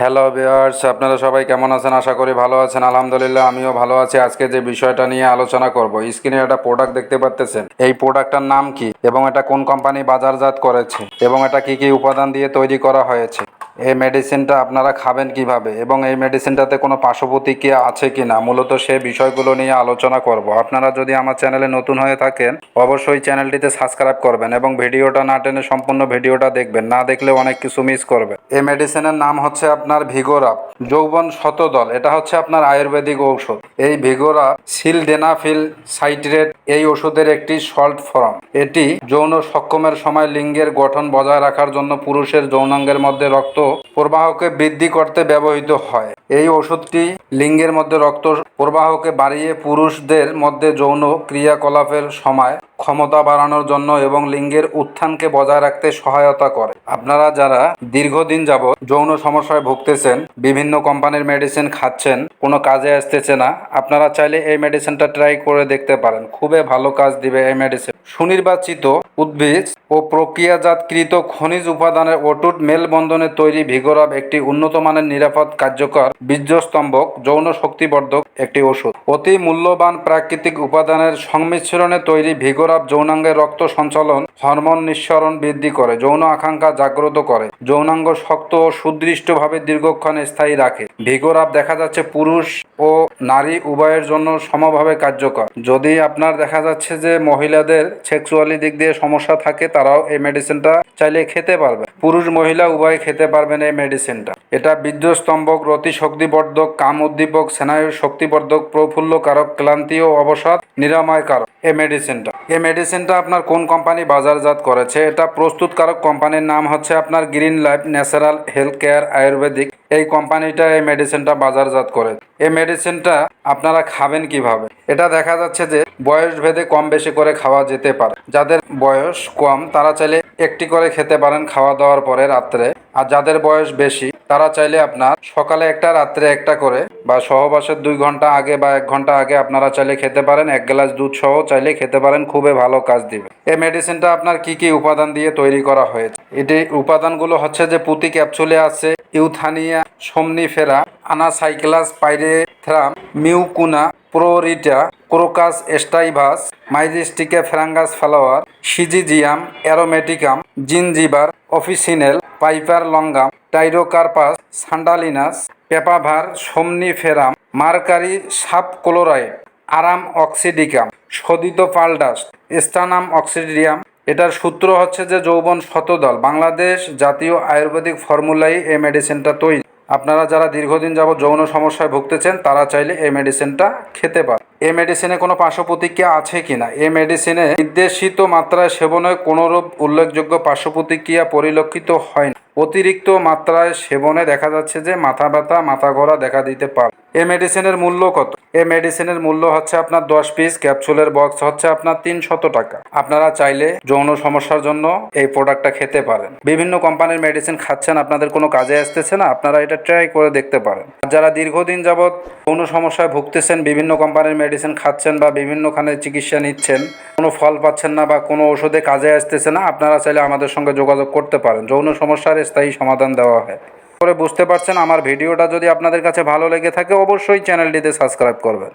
Hello viewers আপনারা সবাই কেমন আছেন? আশা করি ভালো আছেন। আলহামদুলিল্লাহ, আমিও ভালো আছি। আজকে যে বিষয়টা নিয়ে আলোচনা করব, স্ক্রিনে একটা প্রোডাক্ট দেখতে পাচ্ছেন এই প্রোডাক্টটার নাম কি এবং এটা কোন কোম্পানি বাজারজাত করেছে এবং এটা কি কি উপাদান দিয়ে তৈরি করা হয়েছে? এই মেডিসিনটা আপনারা খাবেন কীভাবে এবং এই মেডিসিনটাতে কোনো পার্শ্ব প্রতিক্রিয়া আছে কি না মূলত সে বিষয়গুলো নিয়ে আলোচনা করব। আপনারা যদি আমার চ্যানেলে নতুন হয়ে থাকেন, অবশ্যই চ্যানেলটিতে সাবস্ক্রাইব করবেন এবং ভিডিওটা না টেনে সম্পূর্ণ ভিডিওটা দেখবেন। না দেখলে অনেক কিছু মিস করবে এই মেডিসিনের নাম হচ্ছে আপনার ভিগোরাপ যৌবন শতদল। এটা হচ্ছে আপনার আয়ুর্বেদিক ঔষধ। এই ভিগোরাপ সিলডেনাফিল সাইট্রেট এই ওষুধের একটি সল্ট ফর্ম এটি যৌন সক্ষমের সময় লিঙ্গের গঠন বজায় রাখার জন্য পুরুষের যৌনাঙ্গের মধ্যে রক্ত প্রবাহকে বৃদ্ধি করতে ব্যবহৃত হয়। এই ওষুধটি লিঙ্গের মধ্যে রক্ত প্রবাহকে বাড়িয়ে পুরুষদের মধ্যে যৌন ক্রিয়াকলাপের সময় ক্ষমতা বাড়ানোর জন্য এবং লিঙ্গের উত্থানকে বজায় রাখতে সহায়তা করে। আপনারা যারা দীর্ঘদিন যাবৎ যৌন সমস্যায় ভুগতেছেন, বিভিন্ন কোম্পানির মেডিসিন খাচ্ছেন, কোনো কাজে আসতেছে না, আপনারা চাইলে এই মেডিসিনটা ট্রাই করে দেখতে পারেন। খুবই ভালো কাজ দিবে এই মেডিসিন। সুনির্বাচিত উদ্ভিদ ও প্রক্রিয়াজাতকৃত খনিজ উপাদানের অটুট মেলবন্ধনে তৈরি ভিগোরাব একটি উন্নত মানের নিরাপদ কার্যকর বীর্যস্তম্ভক যৌন শক্তিবর্ধক একটি ওষুধ। অতি মূল্যবান প্রাকৃতিক উপাদানের সংমিশ্রণে তৈরি ভিগোরাব যৌনাঙ্গের রক্ত সঞ্চালন, হরমোন নিঃসরণ বৃদ্ধি করে, যৌন আকাঙ্ক্ষা জাগ্রত করে, যৌনাঙ্গ শক্ত ও সুদৃষ্টভাবে দীর্ঘক্ষণ স্থায়ী রাখে। ভিগোরাব দেখা যাচ্ছে পুরুষ ও নারী উভয়ের জন্য সমভাবে কার্যকর। যদি আপনার দেখা যাচ্ছে যে মহিলাদের সেক্সুয়ালি দিক দিয়ে সমস্যা থাকে, তারাও এই মেডিসিনটা চাইলে খেতে পারবে। পুরুষ মহিলা উভয় খেতে পারবেন এই মেডিসিনটা এটা বিদ্যুৎস্তম্ভক রতি শক্তিবর্ধক কাম উদ্দীপক স্নায়ু শক্তিবর্ধক প্রফুল্ল কারক ক্লান্তি ও অবসাদ নিরাময় কারক এই মেডিসিনটা। এই মেডিসিনটা আপনার কোন কোম্পানি বাজারজাত করেছে? এটা প্রস্তুতকারক কোম্পানির নাম হচ্ছে আপনার green life natural health care ayurvedic. এই কোম্পানিটা এই মেডিসিনটা বাজারজাত করে। এই মেডিসিনটা আপনারা খাবেন কীভাবে? এটা দেখা যাচ্ছে যে বয়স ভেদে কম বেশি করে খাওয়া যেতে পারে। যাদের বয়স কম, তারা চাইলে একটি করে খেতে পারেন খাওয়া দাওয়ার পরে রাত্রে। আর যাদের বয়স বেশি তারা চাইলে আপনার সকালে একটা, রাত্রে একটা করে বা সহবাসের দুই ঘণ্টা আগে বা এক ঘণ্টা আগে আপনারা চাইলে খেতে পারেন। এক গ্লাস দুধ সহ চাইলে খেতে পারেন। খুবই ভালো কাজ দিবে। এই মেডিসিনটা আপনার কি কি উপাদান দিয়ে তৈরি করা হয়েছে? এটি উপাদানগুলো হচ্ছে যে পুঁতি ক্যাপসুলে আছে, Withania somnifera Anacyclus, pyrethrum, Mucuna, pruriens, Crocus sativus Myristica fragrans flower, Syzygium, aromaticum, Zingiber, officinale Piper longum, Pterocarpus, santalinus, Papaver somniferum mercury sub chloride aurum oxidicum, শোধিত পালডাস্ট sternum অক্সিডিয়াম। এটার সূত্র হচ্ছে যে যৌবন শতদল, বাংলাদেশ জাতীয় আয়ুর্বেদিক ফর্মুলাই এই মেডিসিনটা তৈরি। আপনারা যারা দীর্ঘদিন যাবৎ যৌন সমস্যায় ভুগতেছেন, তারা চাইলে এই মেডিসিনটা খেতে পারে এই মেডিসিনে কোনো পার্শ্ব প্রতিক্রিয়া আছে কি না এই মেডিসিনে নির্দেশিত মাত্রায় সেবনে কোনোরূপ উল্লেখযোগ্য পার্শ্ব প্রতিক্রিয়া পরিলক্ষিত হয় না। অতিরিক্ত মাত্রায় সেবনে দেখা যাচ্ছে যে মাথা ব্যথা, মাথা ঘোরা দেখা দিতে পারে। এই মেডিসিনের মূল্য কত? এ মেডিসিনের মূল্য হচ্ছে আপনার দশ পিস ক্যাপসুলের বক্স হচ্ছে আপনার তিনশত টাকা। আপনারা চাইলে যৌন সমস্যার জন্য এই প্রোডাক্টটা খেতে পারেন। বিভিন্ন কোম্পানির মেডিসিন খাচ্ছেন, আপনাদের কোনো কাজে আসতেছে না, আপনারা এটা ট্রাই করে দেখতে পারেন। আর যারা দীর্ঘদিন যাবৎ যৌন সমস্যায় ভুগতেছেন, বিভিন্ন কোম্পানির মেডিসিন খাচ্ছেন বা বিভিন্নখানে চিকিৎসা নিচ্ছেন, কোনো ফল পাচ্ছেন না বা কোনো ওষুধে কাজে আসতেছে না, আপনারা চাইলে আমাদের সঙ্গে যোগাযোগ করতে পারেন। যৌন সমস্যার স্থায়ী সমাধান দেওয়া হয়। করে বুঝতে পারছেন, আমার ভিডিওটা যদি আপনাদের কাছে ভালো লেগে থাকে, অবশ্যই চ্যানেলটিতে সাবস্ক্রাইব করবেন।